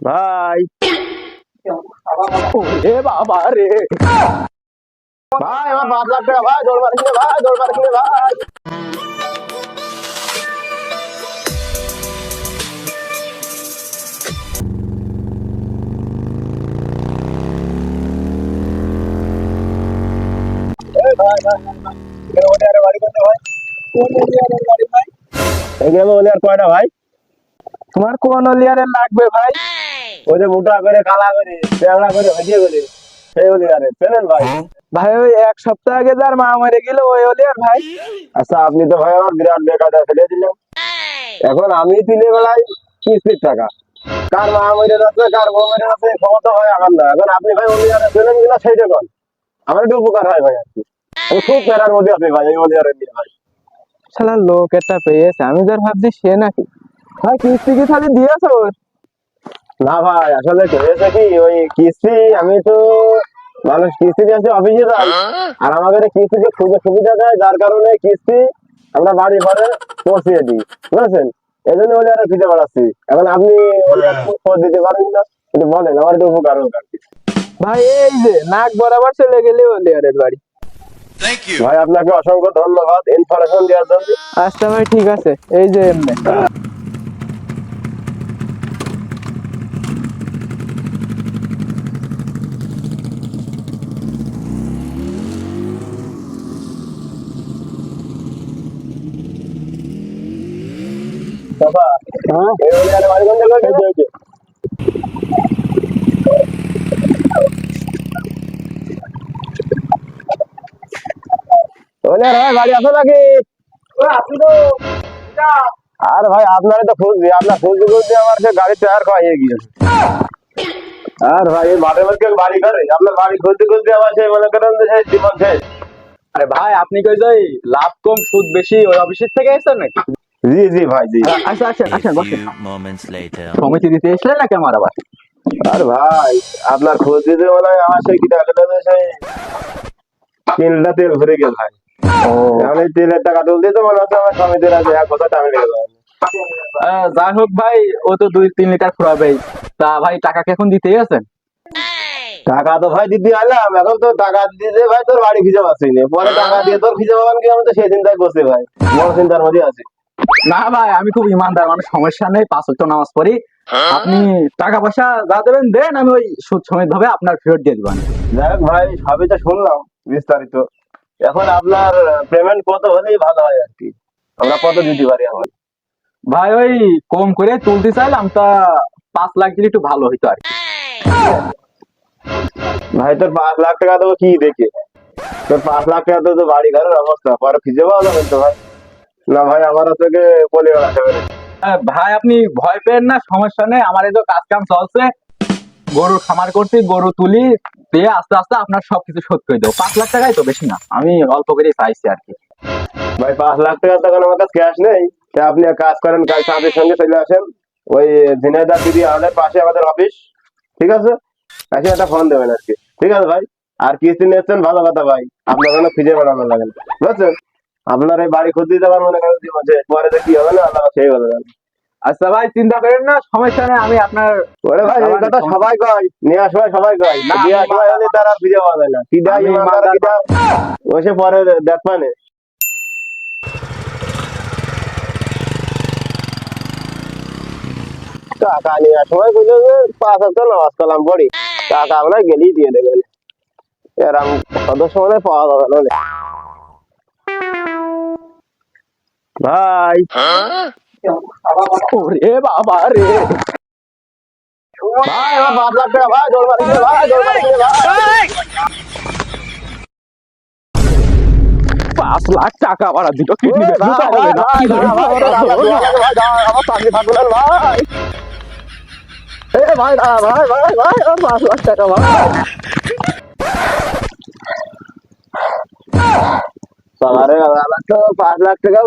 ভাই। এ বাবা রে। ভাই, আমার পাঁচ লাখ ভাই দৌড় কিনে ভাই দৌড় মার কিনে ভাই ভাই তোমার কোন লিয়ারের লাগবে ভাই? ওই যে মোটা করে কালা করে করে সেই চেনেন ভাই? ভাই ওই এক সপ্তাহ আগে যার মা মরে গেল ওই লিয়ার ভাই। আচ্ছা আপনি তো ভাই আমার বিরাট বেকায়দা ফেলে দিলেন। এখন আমি তিনে বেলায় কিস্তির টাকা। কার মা মরে যাচ্ছে কার বউ মরে যাচ্ছে ক্ষমতা হয় আমার না। এখন আপনি ভাই ওলিয়ারে চেনেন কিনা সেইটা কন আমার একটু উপকার হয় ভাই আর কি খুব প্যারার মধ্যে ভাই ওলিয়ারে নিয়ে ভাই। শালা লোক একটা পেয়েছে আমি যার ভাবছি সে নাকি। ভাই কিস্তি কি খালি দিয়েছ ওর? না ভাই আসলে হয়েছে কি? ওই কিস্তি আমি তো মানুষ কিস্তি দিয়ে আসে অফিসে যাই। আর আমাদের কিস্তিতে খুবই সুবিধা দেয় যার কারণে কিস্তি আমরা বাড়ি ঘরে পৌঁছিয়ে দিই। বুঝেছেন? এই জন্য ওলি আরও খুঁজে বেড়াচ্ছি এখন আপনি খোঁজ দিতে পারেন না? কিন্তু বলেন আমার একটু উপকার হোক আর কি। ভাই এই যে নাক বরাবর চলে গেলে ও লিয়ারের বাড়ি। ভাই আপনাকে অসংখ্য ধন্যবাদ। ইনফরমেশন দেওয়ার জন্য। আচ্ছা ভাই ঠিক আছে। এই যে এমনি বাবা হ্যাঁ এই ওলি আর বাড়ি কোন জায়গায়? ওলি আর ভাই আসো নাকি? আর ভাই আপনারে তো খুঁজবি আপনার খুঁজতে খুঁজতে আমার সে গাড়ি টায়ার খাইয়ে গিয়েছে। আর ভাই এই মাঠে মাঠে বাড়ি করে? আপনার বাড়ি খুঁজতে খুঁজতে আমার সেই মনে করেন যে জীবন শেষ। আরে ভাই আপনি কই যাই? লাভ কম সুদ বেশি। ওই অফিসের থেকে এসেছেন নাকি? জি জি ভাই জি। আচ্ছা আসেন আসেন বসেন. দিতে এসলেন নাকি আমার আবার আর ভাই আপনার খোঁজ দিতে মনে হয় আমার সেই তিনটা তেল ভরে গেল ভাই। এই তেলের টাকা তুলতে তো মনে হচ্ছে আমার স্বামীদের আছে এক কথা টাকা লেগে যাই হোক ভাই ও তো দুই তিন লিটার ফুরাবেই তা ভাই টাকা কি এখন দিতেই আছেন? টাকা তো ভাই দিতে আলাম এখন তো টাকা দিতে ভাই তোর বাড়ি খুঁজে পাচ্ছি না। পরে টাকা দিয়ে তোর খুঁজে পাবেন কি? আমি তো সেই চিন্তায় বসে ভাই। বড় চিন্তার মধ্যে আছি। না ভাই আমি খুব ইমানদার মানে সমস্যা নেই পাঁচ ওয়াক্ত নামাজ পড়ি। আপনি টাকা পয়সা যা দেবেন দেন আমি ওই সুদ সমেত ভাবে আপনার ফেরত দিয়ে দিবেন যাই হোক ভাই সবই তো শুনলাম বিস্তারিত। এখন আপনার পেমেন্ট কত হলেই ভালো হয় আর কি। আমরা কত দিতে পারি এখন? ভাই ওই কম করে তুলতে চাইলাম তা পাঁচ লাখ দিলে একটু ভালো হইতো আর কি। ভাই তোর পাঁচ লাখ টাকা দেবো কি দেখে? তোর পাঁচ লাখ টাকা তো বাড়ি ঘরের অবস্থা পরে খুঁজে পাওয়া যাবে তো ভাই। না ভাই আমার থেকে বলে বেড়াতে পারে ভাই আপনি ভয় পেন না সমস্যা নেই আমার এই তো কাজ কাম চলছে। গরুর খামার করছি গরু তুলি দিয়ে আস্তে আস্তে আপনার সবকিছু শোধ করে দেবো। পাঁচ লাখ টাকাই তো বেশি না আমি অল্প করে চাইছি আর কি। ভাই পাঁচ লাখ টাকা তখন আমার কাছে ক্যাশ নেই। তা আপনি কাজ করেন কাল সাথে সঙ্গে চলে আসেন। ওই ঝিনাইদা দিদি আমাদের পাশে আমাদের অফিস ঠিক আছে? এসে একটা ফোন দেবেন আর কি। ঠিক আছে ভাই? আর কিস্তি নিচ্ছেন ভালো কথা ভাই। আপনার কোনো খুঁজে বেড়ানো লাগে। না বুঝছেন? আপনার এই বাড়ি যাবার মনে করেন জীবন শেষ। পরে যে কি হবে না? আল্লাহ সেই বলে দেন আচ্ছা ভাই চিন্তা করেন না সমস্যা নেই আমি আপনার ওরে ভাই এই কথা সবাই কয় নিয়ে আসবাই সবাই কয়। না, নিয়ে আমি হলে তারা খুঁজে পাওয়া যায় না ওসে পরে দেখ টাকা নিয়ে আসবাই বুঝলো যে পাঁচ হাজার নামাজ কালাম পড়ি। টাকা আমরা গেলেই দিয়ে দেবেন এরকম সদস্য মানে পাওয়া যাবে না ভাই ওরে বাবা রে ভাই আমার লাখ টাকা ভাই দৌড় মারি ভাই দৌড় মারি ভাই পাঁচ লাখ টাকা বাড়া দুটো কিডনি ভাই। এ ভাই, ভাই, ভাই, ভাই, পাঁচ লাখ টাকা, ভাই। সালারে, তো পাঁচ লাখ টাকা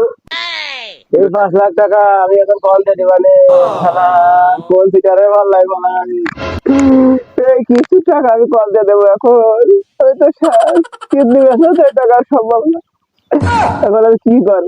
এই পাঁচ লাখ টাকা আমি এখন কল দিয়ে দিবানে কোন ফিটারে ভালো লাগবে না? এই কিছু টাকা আমি কল দিয়ে দেবো এখন। ওই তো কিডনি বেসে টাকা সম্ভব না। এখন আমি কি করব?